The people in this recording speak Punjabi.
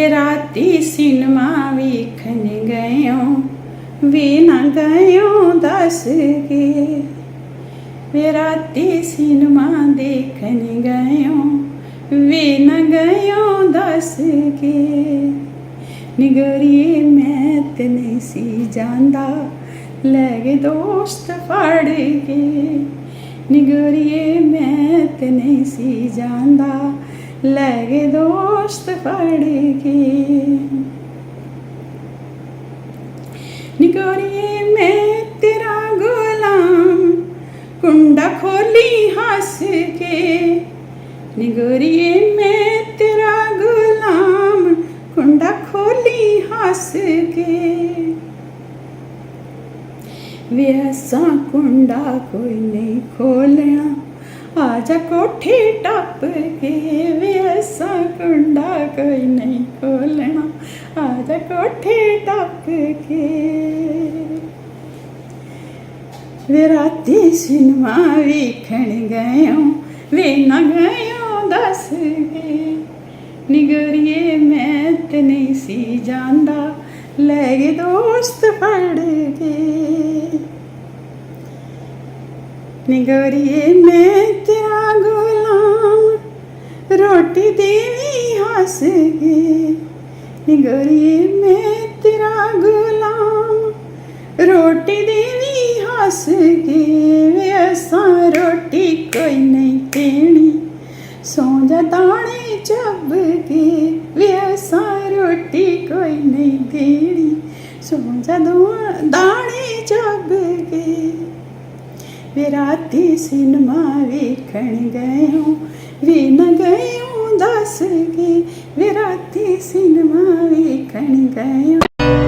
ਵੇ ਰਾਤੀ ਸਿਨਮਾ ਵੇਖਣ ਗਇਓ, ਵੀ ਨਾ ਗਇਓ ਦੱਸ ਕੇ। ਵੇ ਰਾਤੀ ਸਿਨਮਾ ਦੇਖਣ ਗਇਓ, ਵੀ ਨਾ ਗਇਓ ਦੱਸ ਕੇ। ਨਿਗਰੀਏ ਮੈਂ ਤੇ ਨਹੀਂ ਸੀ ਜਾਂਦਾ, ਲੈ ਗਏ ਦੋਸਤ ਫੜ ਕੇ। ਨਿਗਰੀਏ ਮੈਂ ਤੇ ਨਹੀਂ ਸੀ ਜਾਂਦਾ ਲੈ ਗਏ ਦੋਸਤ ਫੜ ਕੇ। ਨਿਗਰੀਏ ਮੈਂ ਤੇਰਾ ਗੁਲਾਮ, ਕੁੰਡਾ ਖੋਲੀ ਹੱਸ ਕੇ। ਨਿਗਰੀਏ ਮੈਂ ਤੇਰਾ ਗੁਲਾਮ, ਕੁੰਡਾ ਖੋਲੀ ਹੱਸ ਕੇ। ਵਿਅਸਾਂ ਕੁੰਡਾ ਕੋਈ ਨਹੀਂ ਖੋਲਿਆ। ਆਜਾ ਕੋਠੀ ਟੱਪ ਕੇ ਵਿਅਸਾਂ ਕੁੰਡਾ ਕੋਈ ਨਹੀਂ ਖੋਲਣਾ। ਆਜਾ ਕੋਠੀ ਟੱਪ ਕੇ। ਵੇ ਰਾਤੀ ਸਿਨਮਾ ਵੇਖਣ ਗਇਓ, ਵੇ ਨਾ ਗਇਓ ਦੱਸ ਕੇ। ਨਿਗਰੀਏ, ਮੈਂ ਤੇ ਨਹੀਂ ਸੀ ਜਾਂਦਾ, ਲੈ ਗਏ ਦੋਸਤ ਫੜ ਕੇ। ਨਿਗਰੀਏ, ਮੈਂ ਤੇਰਾ ਗੁਲਾਮ। ਰੋਟੀ ਦੇਵੀ ਹੱਸ ਕੇ, ਨਿਗਰੀਏ, ਮੈਂ ਤੇਰਾ ਗੁਲਾਮ। ਰੋਟੀ ਦੇਵੀ ਹੱਸ ਕੇ, ਵੇ ਅਸਾਂ ਰੋਟੀ ਕੋਈ ਨਹੀਂ ਦੇਣੀ। ਸੌ ਜਾ ਦਾਣੇ ਚੱਬ ਕੇ, ਵੇ ਅਸਾਂ ਰੋਟੀ ਕੋਈ ਨਹੀਂ ਦੇਣੀ। ਸੌ ਜਾ ਦੋ- ਦਾਣੇ ਚੱਬ ਵੇ ਰਾਤੀ ਸਿਨਮਾ ਵੇਖਣ ਗਇਓ ਵੀ ਨਾ ਗਇਓ ਦੱਸ ਕੇ। ਵੇ ਰਾਤੀ ਸਿਨਮਾ ਵੇਖਣ